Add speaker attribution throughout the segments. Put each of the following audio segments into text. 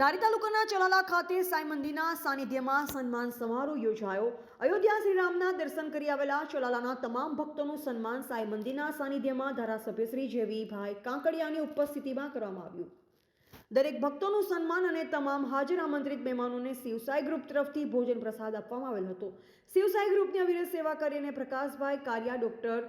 Speaker 1: ધારી તાલુકાના ચલાલા ખાતે સાંઈ મંદિરના સાનિધ્યમાં સન્માન સમારોહ યોજાયો. અયોધ્યા શ્રીરામના દર્શન કરી આવેલા ચલાલાના તમામ ભક્તોનું સન્માન સાંઈ મંદિરના સાનિધ્યમાં ધારાસભ્ય શ્રી જેવીભાઈ કાંકડિયાની ઉપસ્થિતિમાં કરવામાં આવ્યું. દરેક ભક્તોનું સન્માન અને તમામ હાજર આમંત્રિત મહેમાનોને શિવસાઈ ગ્રુપ તરફથી ભોજન પ્રસાદ આપવામાં આવેલ હતો. શિવસાઈ ગ્રુપની અવિરત સેવા કરીને પ્રકાશભાઈ કારિયા, ડોક્ટર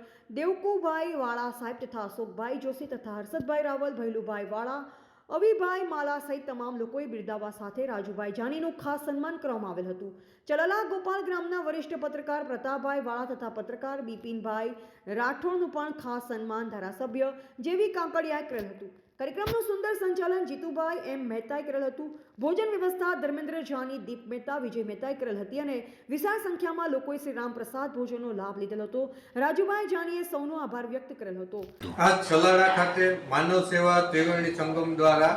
Speaker 1: દેવકુભાઈ વાળા સાહેબ તથા અશોકભાઈ જોશી તથા હર્ષદભાઈ રાવલ, ભૈલુભાઈ વાળા અવિભાઈ માલા સહિત તમામ લોકોએ બિરદાવવા સાથે રાજુભાઈ જાનીનું ખાસ સન્માન કરવામાં આવેલ હતું. ચલાલા ગોપાલ ગ્રામના વરિષ્ઠ પત્રકાર પ્રતાપભાઈ વાળા તથા પત્રકાર બિપિનભાઈ રાઠોડનું પણ ખાસ સન્માન ધારાસભ્ય જેવી કાંકડિયાએ કરેલ હતું. કાર્યક્રમનું સુંદર સંચાલન જીતુભાઈ એમ મહેતાએ કરેલ હતું. ભોજન વ્યવસ્થા ધર્મેન્દ્ર જાની, દીપ મહેતા, વિજય મહેતાએ કરેલ હતી અને વિશાળ સંખ્યામાં લોકોએ શ્રી રામ પ્રસાદ ભોજનનો લાભ લીધેલ હતો. રાજુભાઈ જાનીએ સૌનો આભાર વ્યક્ત કરેલ હતો.
Speaker 2: આ છલાડા ખાતે માનવ સેવા ત્રિવેણી સંગમ દ્વારા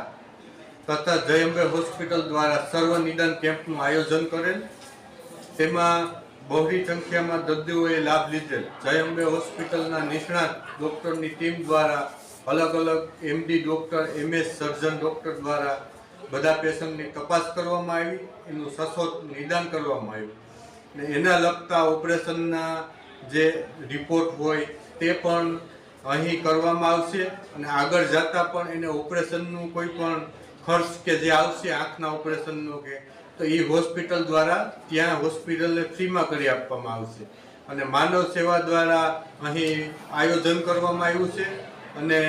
Speaker 2: તથા જય અંબે હોસ્પિટલ દ્વારા સર્વ નિદાન કેમ્પનું આયોજન કરેલ. તેમાં બહોળી સંખ્યામાં દર્દીઓએ લાભ લીધેલ. જય અંબે હોસ્પિટલના નિષ્ણાત ડોક્ટરની ટીમ દ્વારા અલગ અલગ MD doctor MS surgeon doctor દ્વારા બધા પેશન્ટની તપાસ કરવામાં આવી, એનું સશોત નિદાન કરવામાં આવ્યું. ને એના લગતા ઓપરેશનના જે રિપોર્ટ હોય તે પણ અહીં કરવામાં આવશે અને આગળ જતાં પણ એને ઓપરેશનનું કોઈ પણ ખર્ચ કે જે આવશે આંખના ઓપરેશનનો કે, તો એ હોસ્પિટલ દ્વારા ત્યાં હોસ્પિટલને ફ્રીમાં કરી આપવામાં આવશે. અને માનવ સેવા દ્વારા અહીં આયોજન કરવામાં આવ્યું છે. અને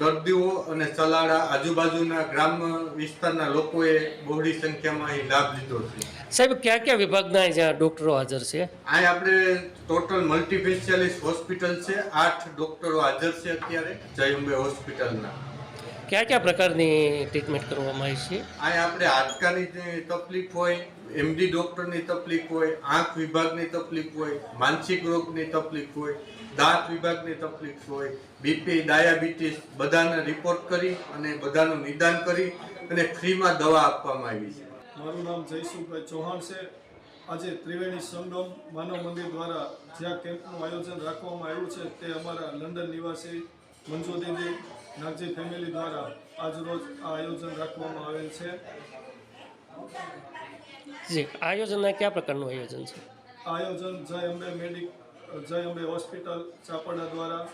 Speaker 2: દર્દીઓ અને સલાડા આજુબાજુના ગ્રામ વિસ્તારના લોકોએ બહોળી સંખ્યામાં અહીં લાભ લીધો છે.
Speaker 3: સાહેબ કયા કયા વિભાગના જ્યાં ડૉક્ટરો હાજર છે?
Speaker 2: અહીં આપણે ટોટલ મલ્ટીસ્પેશિયાલિસ્ટ હોસ્પિટલ છે. આઠ ડોક્ટરો હાજર છે અત્યારે જય અંબે હોસ્પિટલના.
Speaker 3: કયા કયા પ્રકારની ટ્રીટમેન્ટ કરવામાં આવી છે?
Speaker 2: અહીં આપણે હાડકાની જે તકલીફ હોય એમડી ડોક્ટરની તકલીફ હોય આંખ વિભાગની તકલીફ હોય માનસિક રોગની તકલીફ હોય દાંત વિભાગની તકલીફ હોય બીપી ડાયાબિટીસ બધાને રિપોર્ટ કરી અને બધાનું નિદાન કરી અને ફ્રીમાં દવા આપવામાં આવી છે.
Speaker 4: મારું નામ જયસુભાઈ ચૌહાણ છે. આજે ત્રિવેણી સંગમ માનવ મંદિર દ્વારા જ્યાં કેમ્પનું આયોજન રાખવામાં આવ્યું છે તે અમારા લંડન નિવાસી મંજુ દીદી નાગજી ફેમિલી દ્વારા આજરોજ આ આયોજન રાખવામાં આવેલ છે.
Speaker 3: જી આયોજનના કયા પ્રકારનું આયોજન છે?
Speaker 4: આયોજન જય અંબે મેડિક જય અંબે હોસ્પિટલ ચાપડા દ્વારા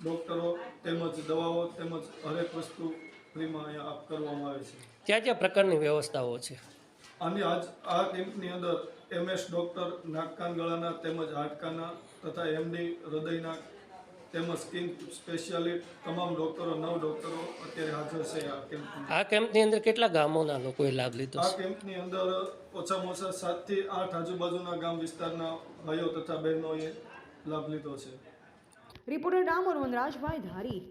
Speaker 4: ડૉક્ટરો તેમજ દવાઓ તેમજ હરેક વસ્તુ ફ્રીમાં અહીંયા આપ કરવામાં આવે છે.
Speaker 3: કયા કયા પ્રકારની વ્યવસ્થાઓ છે?
Speaker 4: અને આજ આ કેમ્પની અંદર એમએસ ડૉક્ટર નાક કાન ગળાના તેમજ હાડકાના તથા એમડી હૃદયના તેમજ સ્કિન સ્પેશિયાલિસ્ટ તમામ ડૉક્ટરો નવ ડોક્ટરો અત્યારે હાજર છે આ કેમ્પ
Speaker 3: આ કેમ્પની અંદર કેટલા ગામોના લોકોએ લાભ લીધો
Speaker 4: આ કેમ્પની અંદર ઓછામાં ઓછા સાતથી આઠ આજુબાજુના ગામ વિસ્તારના ભાઈઓ તથા બહેનોએ લાભ લીધો છે.
Speaker 1: રિપોર્ટર ડામોર વનરાજભાઈ ધારી.